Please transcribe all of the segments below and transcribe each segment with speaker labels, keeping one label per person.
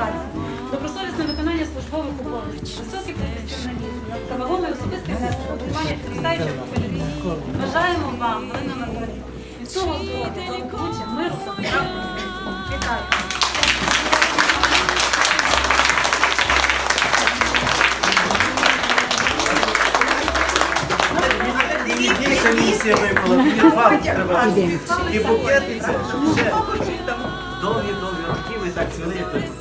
Speaker 1: праці, добросовісне виконання службових обов'язків, високий професіоналізм та вагомий особистий внесок у формування підростаючих. Бажаємо вам, Галина Анатоліївна, всього здоров'я, благополуччя, миру та. Вітаю!
Speaker 2: Місія випала, мені два треба. І букет, і це, ще довгі-довгі роки ви так цвіли.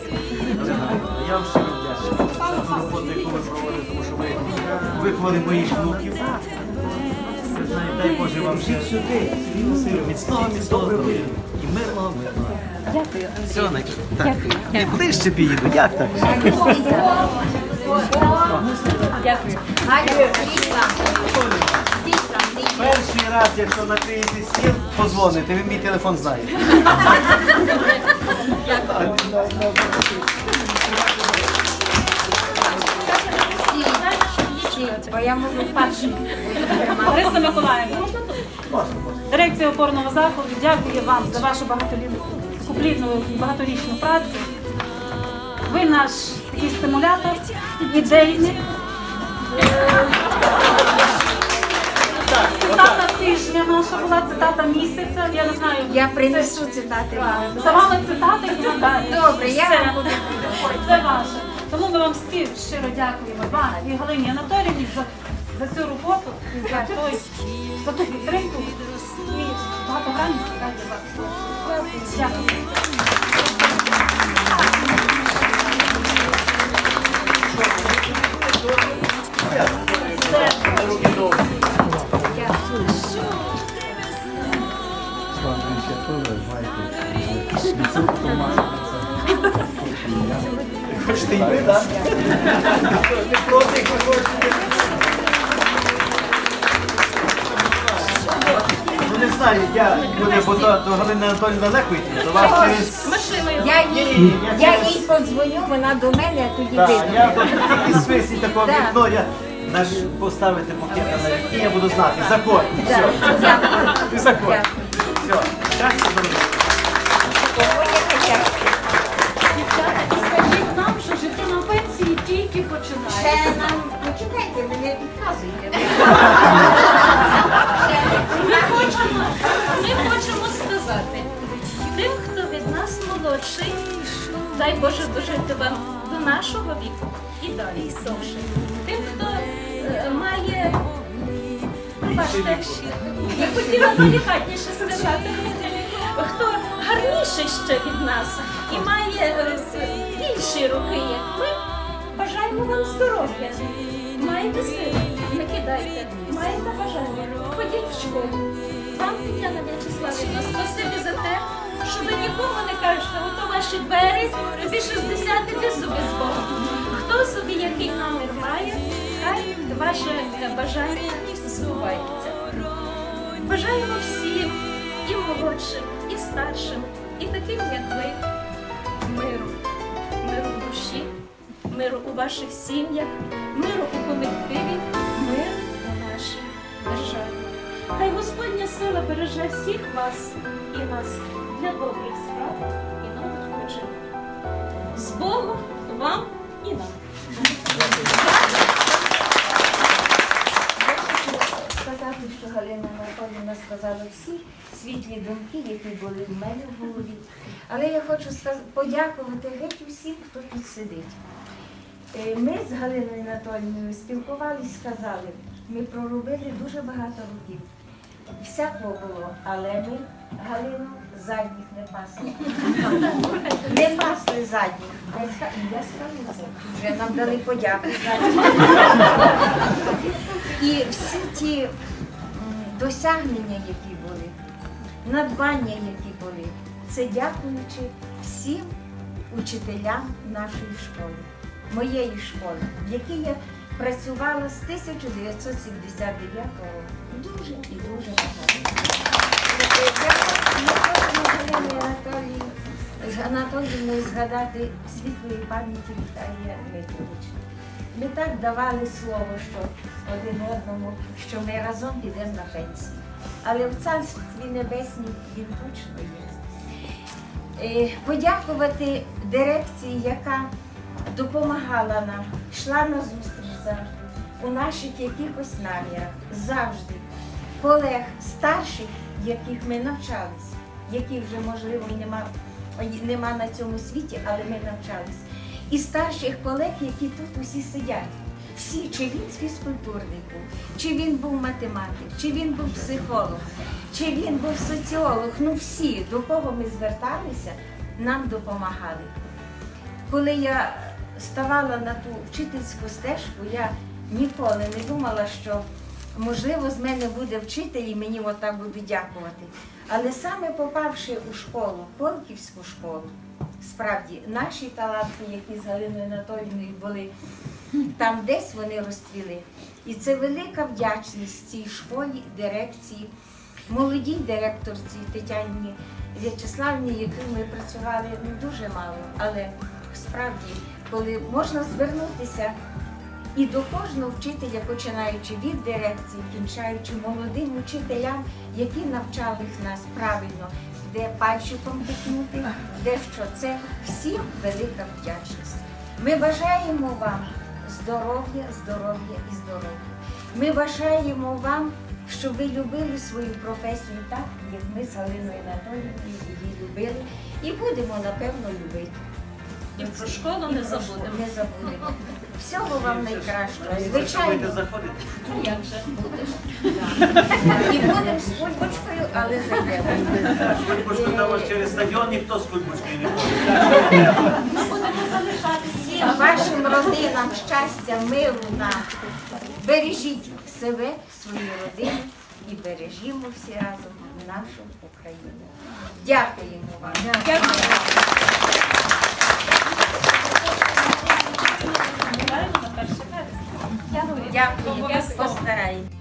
Speaker 2: Я вам щиро вдячний за ту роботу, яку ви проводите, тому що ви виховали моїх внуків. Дай Боже вам ще міцного, міцного здоров'я і мирного, мирного. Дякую. Все, так. Я підійду? Як так? Дякую. Перший раз, якщо накриєте стіл, позвоните, ви мій телефон знаєте.
Speaker 3: Бо я можу першим.
Speaker 1: Лариса Миколаївна, дирекція опорного закладу дякує вам за вашу багатолітну багаторічну працю. Ви наш такий стимулятор, ідейник. Цитата тижня наша була, цитата місяця. Я не знаю.
Speaker 3: Я принесу цитати вам.
Speaker 1: За вами цитати і надалі.
Speaker 3: Добре, я
Speaker 1: Все.
Speaker 3: вам буду.
Speaker 1: Це ваше. Тому ми вам всі щиро дякуємо вам і Галині Анатоліївні за, за цю роботу, і за, той, за ту підтримку і багатогранність яка для вас. Дякую.
Speaker 2: Хочете і ви, так? Не проти, хочете. Ну не знаю, я буде, бо до, до Галини Анатоліївни далеко йти, до вас через...
Speaker 3: Я їй,
Speaker 2: я
Speaker 3: я їй подзвоню, вона до мене, а тоді
Speaker 2: Так,
Speaker 3: вийде.
Speaker 2: я до тільки свисі такого
Speaker 3: Так.
Speaker 2: вікно, я навіть поставити букет на вікні, я буду знати, закон. Все,
Speaker 3: Дякую.
Speaker 2: і закон. Все, здоров'я.
Speaker 1: Скажіть
Speaker 3: Ще нам, почекайте, ви не підказуйте.
Speaker 4: Ми хочемо, ми хочемо сказати тим, хто від нас молодший, дай Боже дожити вам до нашого віку і далі довше. Тим, хто е, має, я хотіла делікатніше сказати, хто гарніший ще від нас і має е, більші роки, як ми, бажаємо вам здоров'я. Маєте сили, не кидайте, маєте бажання, ходіть в школу. Вам, Тетяна В'ячеславівна, спасибі за те, що ви нікому не кажете, ото ваші двері, тобі 60 іди собі з Богом. Хто собі який намір має, хай ваше бажання збувається. Бажаємо всім, і молодшим, і старшим, і таким, як ви, миру у ваших сім'ях, миру у колективі, мир у нашій державі. Хай Господня сила береже всіх вас і нас для добрих справ і нових починань. З Богом вам і нам.
Speaker 3: сказати, що Галина Анатоліївна сказала всі світлі думки, які були в мене в голові. Але я хочу подякувати геть усім, хто тут сидить. Е, Ми з Галиною Анатоліївною спілкувалися, сказали, ми проробили дуже багато років. Всякого було, але ми Галину задніх не пасли. Не пасли задніх. Я ска- скажу це. Вже нам дали подяку. І всі ті досягнення, які були, надбання, які були, це дякуючи всім учителям нашої школи, моєї школи, в якій я працювала з 1979 року. Дуже і дуже багато. Анатоліївною згадати світлої пам'яті Віталія Дмитровича. Ми так давали слово, що один одному, що ми разом підемо на пенсію. Але в царстві небесній він точно є. Е, Подякувати дирекції, яка допомагала нам, йшла на зустріч завжди, у наших якихось намірах, завжди. Колег старших, яких ми навчались, яких вже можливо нема, нема на цьому світі, але ми навчались. І старших колег, які тут усі сидять. Всі, чи він з фізкультурник був, чи він був математик, чи він був психолог, чи він був соціолог, ну всі, до кого ми зверталися, нам допомагали. Коли я ставала на ту вчительську стежку, я ніколи не думала, що можливо з мене буде вчитель і мені отак будуть дякувати. Але саме попавши у школу, Полківську школу, справді наші таланти, які з Галиною Анатолійною були, там десь вони розцвіли. І це велика вдячність цій школі, дирекції, молодій директорці Тетяні В'ячеславні, якою ми працювали ну, дуже мало. Але справді, коли можна звернутися і до кожного вчителя, починаючи від дирекції, кінчаючи молодим учителям, які навчали нас правильно, де пальчиком тикнути, де що це всім велика вдячність. Ми бажаємо вам здоров'я, здоров'я і здоров'я. Ми бажаємо вам, щоб ви любили свою професію так, як ми з Галиною Анатоліївною її любили, і будемо напевно любити.
Speaker 4: І про школу не забудемо.
Speaker 3: Не забудемо. Всього вам найкращого. Звичайно,
Speaker 2: заходити.
Speaker 4: Ну, Як же?
Speaker 3: і будемо з кульбочкою, але зайдемо.
Speaker 2: Кульбочку там через стадіон ніхто з кульбочкою не ходить.
Speaker 4: Ми будемо залишатися.
Speaker 3: Всім вашим родинам щастя, миру нам. Бережіть себе, свої родини і бережімо всі разом нашу Україну. Дякуємо вам.
Speaker 4: На 1 вересня.
Speaker 3: Дякуємо. Постараємося.